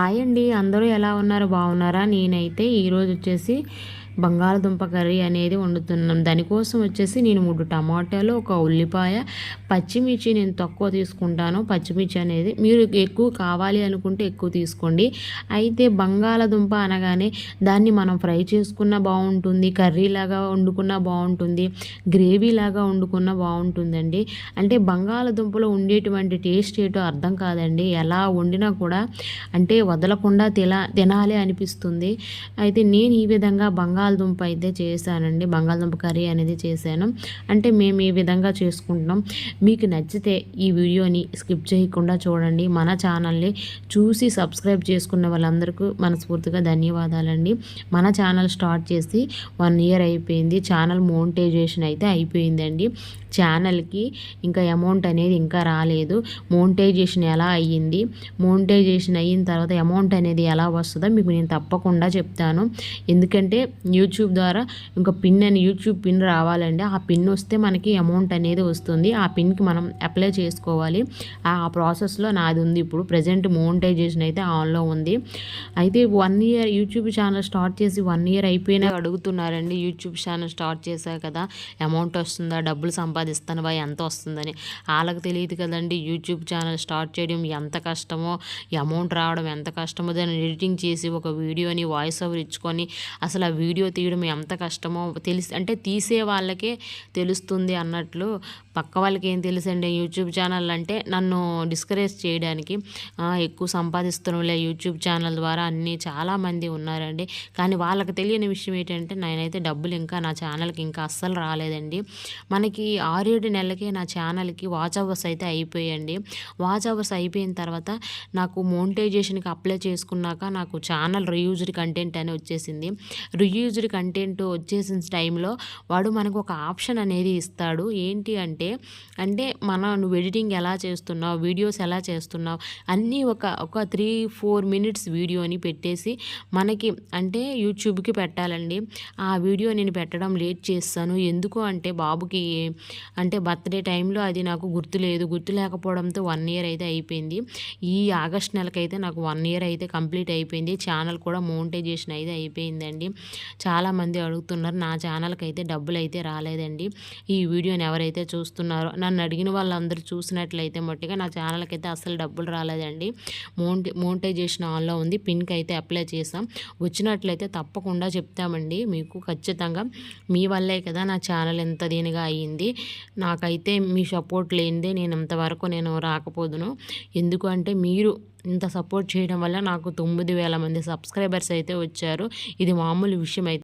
Hi అండి అందరూ ఎలా ఉన్నారు? బాగున్నారా? నేనైతే ఈరోజు వచ్చేసి బంగాళదుంప కర్రీ అనేది వండుతున్నాం. దానికోసం వచ్చేసి నేను మూడు టమాటాలు ఒక ఉల్లిపాయ పచ్చిమిర్చి నేను తక్కువ తీసుకుంటాను. పచ్చిమిర్చి అనేది మీరు ఎక్కువ కావాలి అనుకుంటే ఎక్కువ తీసుకోండి. అయితే బంగాళదుంప అనగానే దాన్ని మనం ఫ్రై చేసుకున్న బాగుంటుంది కర్రీలాగా వండుకున్న బాగుంటుంది గ్రేవీలాగా వండుకున్న బాగుంటుందండి. అంటే బంగాళదుంపలో ఉండేటువంటి టేస్ట్ ఏటో అర్థం కాదండి. ఎలా వండినా కూడా అంటే వదలకుండా తిన తినాలి అనిపిస్తుంది. అయితే నేను ఈ విధంగా బంగాళ బంగాళదుంప అయితే చేశానండి. బంగాళదుంప కర్రీ అనేది చేశాను. అంటే మేము ఈ విధంగా చేసుకుంటున్నాం. మీకు నచ్చితే ఈ వీడియోని స్కిప్ చేయకుండా చూడండి. మన ఛానల్ని చూసి సబ్స్క్రైబ్ చేసుకున్న వాళ్ళందరికీ మనస్ఫూర్తిగా ధన్యవాదాలండి. మన ఛానల్ స్టార్ట్ చేసి వన్ ఇయర్ అయిపోయింది. ఛానల్ మోనిటైజేషన్ అయితే అయిపోయిందండి. ఛానల్కి ఇంకా అమౌంట్ అనేది ఇంకా రాలేదు. మోనిటైజేషన్ ఎలా అయ్యింది? మోనిటైజేషన్ అయిన తర్వాత అమౌంట్ అనేది ఎలా వస్తుందో మీకు నేను తప్పకుండా చెప్తాను. ఎందుకంటే యూట్యూబ్ ద్వారా ఇంకా పిన్ అని యూట్యూబ్ పిన్ రావాలండి. ఆ పిన్ వస్తే మనకి అమౌంట్ అనేది వస్తుంది. ఆ పిన్కి మనం అప్లై చేసుకోవాలి. ఆ ప్రాసెస్లో నాది ఉంది. ఇప్పుడు ప్రజెంట్ మోనిటైజేషన్ అయితే ఆన్లో ఉంది. అయితే one year YouTube channel start చేసి వన్ ఇయర్ అయిపోయినా అడుగుతున్నారండి. యూట్యూబ్ ఛానల్ స్టార్ట్ చేశారు కదా అమౌంట్ వస్తుందా డబ్బులు సంపాదిస్తానువా ఎంత వస్తుందని. వాళ్ళకి తెలియదు కదండి యూట్యూబ్ ఛానల్ స్టార్ట్ చేయడం ఎంత కష్టమో అమౌంట్ రావడం ఎంత కష్టమో దాన్ని ఎడిటింగ్ చేసి ఒక వీడియోని వాయిస్ ఓవర్ ఇచ్చుకొని అసలు ఆ వీడియో తీయడం ఎంత కష్టమో తెలిసి అంటే తీసే వాళ్ళకే తెలుస్తుంది అన్నట్లు పక్క వాళ్ళకి ఏం తెలుసండి యూట్యూబ్ ఛానల్ అంటే నన్ను డిస్కరేజ్ చేయడానికి ఎక్కువ సంపాదిస్తున్నాంలే యూట్యూబ్ ఛానల్ ద్వారా అన్నీ చాలామంది ఉన్నారండి. కానీ వాళ్ళకి తెలియని విషయం ఏంటంటే నేనైతే డబ్బులు ఇంకా నా ఛానల్కి ఇంకా అస్సలు రాలేదండి. మనకి ఆరేడు నెలలకే నా ఛానల్కి వాచ్ అవర్స్ అయితే అయిపోయండి వాచ్ అవర్స్ అయిపోయిన తర్వాత నాకు మోనిటైజేషన్కి అప్లై చేసుకున్నాక నాకు ఛానల్ రియూజ్డ్ కంటెంట్ అని వచ్చేసింది. రియూజ్డ్ కంటెంట్ వచ్చేసిన టైంలో వాడు మనకు ఒక ఆప్షన్ అనేది ఇస్తాడు. ఏంటి అంటే అంటే మన నువ్వు ఎడిటింగ్ ఎలా చేస్తున్నావు వీడియోస్ ఎలా చేస్తున్నావు అన్నీ ఒక ఒక త్రీ ఫోర్ మినిట్స్ వీడియోని పెట్టేసి మనకి అంటే యూట్యూబ్కి పెట్టాలండి. ఆ వీడియో నేను పెట్టడం లేట్ చేస్తాను. ఎందుకు అంటే బాబుకి అంటే బర్త్డే టైంలో అది నాకు గుర్తులేదు గుర్తు లేకపోవడంతో వన్ ఇయర్ అయితే అయిపోయింది. ఈ ఆగస్ట్ నెలకైతే నాకు వన్ ఇయర్ అయితే కంప్లీట్ అయిపోయింది. ఛానల్ కూడా మోనిటైజేషన్ అయితే అయిపోయిందండి. చాలామంది అడుగుతున్నారు నా ఛానల్కి అయితే డబ్బులు అయితే రాలేదండి. ఈ వీడియోని ఎవరైతే చూస్తున్నారో నన్ను అడిగిన వాళ్ళందరూ చూసినట్లయితే మట్టిగా నా ఛానల్కి అయితే అసలు డబ్బులు రాలేదండి. మోనిటై మోనిటైజేషన్ ఆన్లో ఉంది. పిన్కి అయితే అప్లై చేసాం వచ్చినట్లయితే తప్పకుండా చెప్తామండి. మీకు ఖచ్చితంగా మీ వల్లే కదా నా ఛానల్ ఎంత దీనిగా అయ్యింది నాకైతే మీ సపోర్ట్ లేనిదే నేను ఇంతవరకు నేను రాకపోదును. ఎందుకు అంటే మీరు ఇంత సపోర్ట్ చేయడం వల్ల నాకు తొమ్మిది వేల మంది సబ్స్క్రైబర్స్ అయితే వచ్చారు. ఇది మామూలు విషయం అయితే